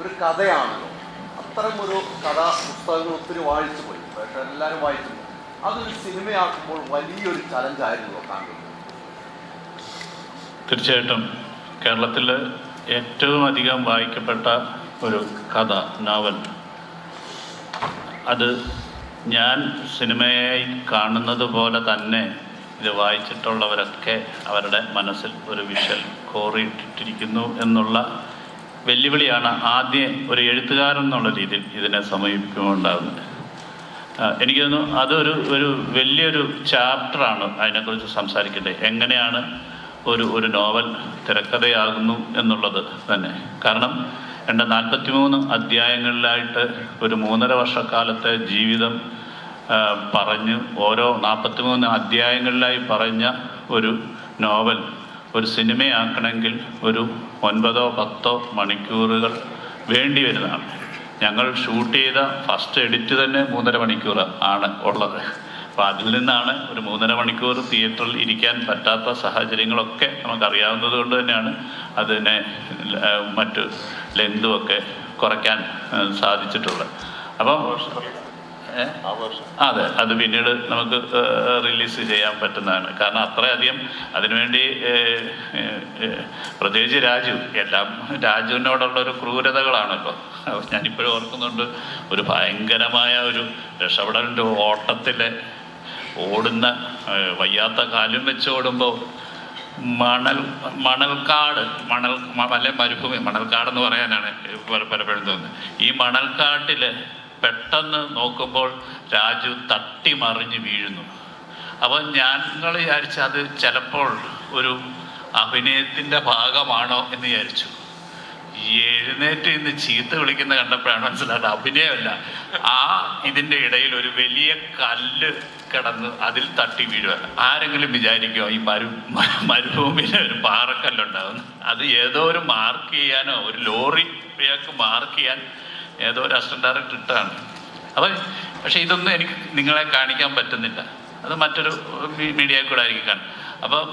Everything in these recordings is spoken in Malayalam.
ഒരു കഥയാണല്ലോ. അത്തരം ഒരു കഥ പുസ്തകങ്ങൾ ഒത്തിരി വായിച്ചു പോയി. എല്ലാവരും വായിച്ചു. അതൊരു സിനിമയാക്കുമ്പോൾ വലിയൊരു ചലഞ്ചായിരുന്നു താങ്കൾ തീർച്ചയായിട്ടും കേരളത്തിൽ ഏറ്റവും അധികം വായിക്കപ്പെട്ട ഒരു കഥ നോവൽ. അത് ഞാൻ സിനിമയായി കാണുന്നത് പോലെ തന്നെ ഇത് വായിച്ചിട്ടുള്ളവരൊക്കെ അവരുടെ മനസ്സിൽ ഒരു വിഷൽ കോറിയിട്ടിരിക്കുന്നു എന്നുള്ള വെല്ലുവിളിയാണ് ആദ്യം ഒരു എഴുത്തുകാരൻ എന്നുള്ള രീതിയിൽ ഇതിനെ സമീപിക്കുമുണ്ടാകുന്നത് എനിക്ക് തോന്നുന്നു അതൊരു ഒരു വലിയൊരു ചാപ്റ്ററാണ് അതിനെക്കുറിച്ച് സംസാരിക്കേണ്ടത്. എങ്ങനെയാണ് ഒരു ഒരു നോവൽ തിരക്കഥയാകുന്നു എന്നുള്ളത് തന്നെ. കാരണം എന്റെ നാൽപ്പത്തിമൂന്ന് അധ്യായങ്ങളിലായിട്ട് ഒരു മൂന്നര വർഷക്കാലത്തെ ജീവിതം പറഞ്ഞ് ഓരോ നാൽപ്പത്തിമൂന്ന് അധ്യായങ്ങളിലായി പറഞ്ഞ ഒരു നോവൽ ഒരു സിനിമയാക്കണമെങ്കിൽ ഒരു ഒൻപതോ പത്തോ മണിക്കൂറുകൾ വേണ്ടി വരുന്നതാണ് ഞങ്ങൾ ഷൂട്ട് ചെയ്ത ഫസ്റ്റ് എഡിറ്റ് തന്നെ മൂന്നര മണിക്കൂർ ആണ് ഉള്ളത് അപ്പോൾ അതിൽ നിന്നാണ് ഒരു മൂന്നര മണിക്കൂർ തിയേറ്ററിൽ ഇരിക്കാൻ പറ്റാത്ത സാഹചര്യങ്ങളൊക്കെ നമുക്കറിയാവുന്നത് കൊണ്ട് തന്നെയാണ് അതിനെ മറ്റു ലെങ്തുമൊക്കെ കുറയ്ക്കാൻ സാധിച്ചിട്ടുള്ളത് അപ്പം ഏ? അതെ അത് പിന്നീട് നമുക്ക് റിലീസ് ചെയ്യാൻ പറ്റുന്നതാണ്. കാരണം അത്രയധികം അതിനുവേണ്ടി പ്രത്യേകിച്ച് രാജു എല്ലാം രാജുവിനോടുള്ള ഒരു ക്രൂരതകളാണല്ലോ. ഞാനിപ്പോഴും ഓർക്കുന്നുണ്ട് ഒരു ഭയങ്കരമായ ഒരു രക്ഷപ്പെടലിന്റെ ഓട്ടത്തിലെ ഓടുന്ന വയ്യാത്ത കാലും വെച്ച് ഓടുമ്പോൾ മണൽ മണൽക്കാട് മണൽ അല്ലെ മരുഭൂമി മണൽക്കാടെന്ന് പറയാനാണ് പല- പലപ്പോഴും തോന്നുന്നത്. ഈ മണൽക്കാട്ടിൽ പെട്ടെന്ന് നോക്കുമ്പോൾ രാജു തട്ടി മറിഞ്ഞ് വീഴുന്നു. അപ്പോൾ ഞങ്ങൾ വിചാരിച്ച അത് ചിലപ്പോൾ ഒരു അഭിനയത്തിന്റെ ഭാഗമാണോ എന്ന് വിചാരിച്ചു. എഴുന്നേറ്റ് ഇന്ന് ചീത്ത വിളിക്കുന്ന കണ്ടപ്പോഴാണ് മനസ്സിലായത് അഭിനയമല്ല. ആ ഇതിന്റെ ഇടയിൽ ഒരു വലിയ കല്ല് കിടന്ന് അതിൽ തട്ടി വീഴുക ആരെങ്കിലും വിചാരിക്കുമോ ഈ മരു മരുഭൂമിയിൽ ഒരു പാറക്കല്ലുണ്ടാകുന്നു അത് ഏതോ ഒരു മാർക്ക് ചെയ്യാനോ ഒരു ലോറിയൊക്കെ മാർക്ക് ചെയ്യാൻ ഏതോ ഒരു അസിസ്റ്റന്റ് ഡയറക്ടർ ഇട്ടാണ്. അപ്പം പക്ഷെ ഇതൊന്നും എനിക്ക് നിങ്ങളെ കാണിക്കാൻ പറ്റുന്നില്ല. അത് മറ്റൊരു മീഡിയ കൂടെ ആയിരിക്കും കാണും അപ്പം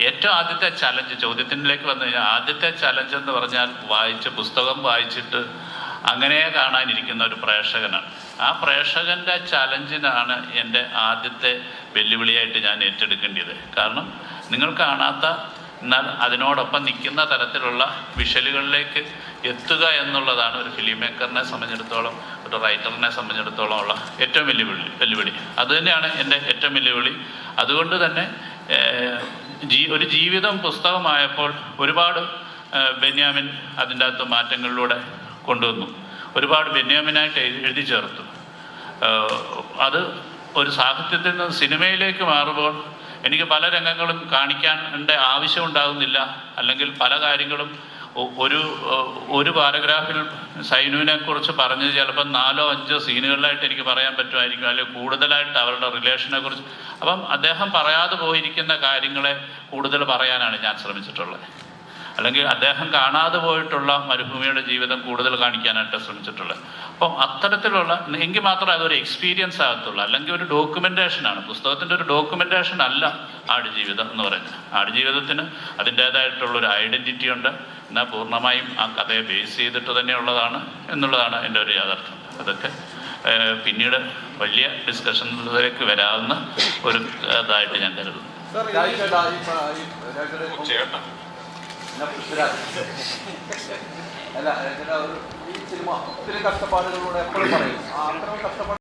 ഏറ്റവും ആദ്യത്തെ ചലഞ്ച് ചോദ്യത്തിലേക്ക് വന്നു കഴിഞ്ഞാൽ ആദ്യത്തെ ചലഞ്ച് എന്ന് പറഞ്ഞാൽ വായിച്ച് പുസ്തകം വായിച്ചിട്ട് അങ്ങനെ കാണാനിരിക്കുന്ന ഒരു പ്രേക്ഷകനാണ്. ആ പ്രേക്ഷകന്റെ ചലഞ്ചിനാണ് എന്റെ ആദ്യത്തെ വെല്ലുവിളിയായിട്ട് ഞാൻ ഏറ്റെടുക്കേണ്ടത് കാരണം നിങ്ങൾ കാണാത്ത എന്നാൽ അതിനോടൊപ്പം നിൽക്കുന്ന തരത്തിലുള്ള വിഷലുകളിലേക്ക് എത്തുക എന്നുള്ളതാണ് ഒരു ഫിലിം മേക്കറിനെ സംബന്ധിച്ചിടത്തോളം ഒരു റൈറ്ററിനെ സംബന്ധിച്ചിടത്തോളം ഉള്ള ഏറ്റവും വെല്ലുവിളി. വെല്ലുവിളി അതുതന്നെയാണ് എന്റെ ഏറ്റവും വെല്ലുവിളി അതുകൊണ്ട് തന്നെ ജീ ഒരു ജീവിതം പുസ്തകമായപ്പോൾ ഒരുപാട് ബെന്യാമിൻ അതിന്റെ അകത്ത് മാറ്റങ്ങളിലൂടെ കൊണ്ടുവന്നു. ഒരുപാട് ബെന്യാമിനായിട്ട് എഴുതി ചേർത്തു. അത് ഒരു സാഹിത്യത്തിൽ നിന്ന് സിനിമയിലേക്ക് മാറുമ്പോൾ എനിക്ക് പല രംഗങ്ങളും കാണിക്കാൻ ആവശ്യം ഉണ്ടാകുന്നില്ല അല്ലെങ്കിൽ പല കാര്യങ്ങളും ഒരു ഒരു പാരഗ്രാഫിൽ സൈനുവിനെ കുറിച്ച് പറഞ്ഞത് ചിലപ്പോൾ നാലോ അഞ്ചോ സീനുകളിലായിട്ട് എനിക്ക് പറയാൻ പറ്റുമായിരിക്കും. അല്ലെങ്കിൽ കൂടുതലായിട്ട് അവരുടെ റിലേഷനെ കുറിച്ച്. അപ്പം അദ്ദേഹം പറയാതെ പോയിരിക്കുന്ന കാര്യങ്ങളെ കൂടുതൽ പറയാനാണ് ഞാൻ ശ്രമിച്ചിട്ടുള്ളത്. അല്ലെങ്കിൽ അദ്ദേഹം കാണാതെ പോയിട്ടുള്ള മരുഭൂമിയുടെ ജീവിതം കൂടുതൽ കാണിക്കാനായിട്ട് ശ്രമിച്ചിട്ടുള്ളത്. അപ്പം അത്തരത്തിലുള്ള എങ്കിൽ മാത്രമേ അതൊരു എക്സ്പീരിയൻസ് ആകത്തുള്ളൂ. അല്ലെങ്കിൽ ഒരു ഡോക്യുമെന്റേഷനാണ് പുസ്തകത്തിന്റെ ഒരു ഡോക്യുമെന്റേഷൻ അല്ല ആടുജീവിതം എന്ന് പറയുന്നത്. ആടുജീവിതത്തിന് അതിന്റേതായിട്ടുള്ള ഒരു ഐഡന്റിറ്റി ഉണ്ട്. എന്നാൽ പൂർണമായും ആ കഥയെ ബേസ് ചെയ്തിട്ട് തന്നെയുള്ളതാണ് എന്നുള്ളതാണ് എന്റെ ഒരു യാഥാർത്ഥ്യം. അതൊക്കെ പിന്നീട് വലിയ ഡിസ്കഷനിലേക്ക് വരാവുന്ന ഒരു ഇതായിട്ട് ഞാൻ കരുതുന്നു. അല്ല രാജേട്ടാ, ഒരു ഈ സിനിമ ഒത്തിരി കഷ്ടപ്പാടുകളിലൂടെ എപ്പോഴും പറയും. ആ അത്തരം കഷ്ടപ്പാട്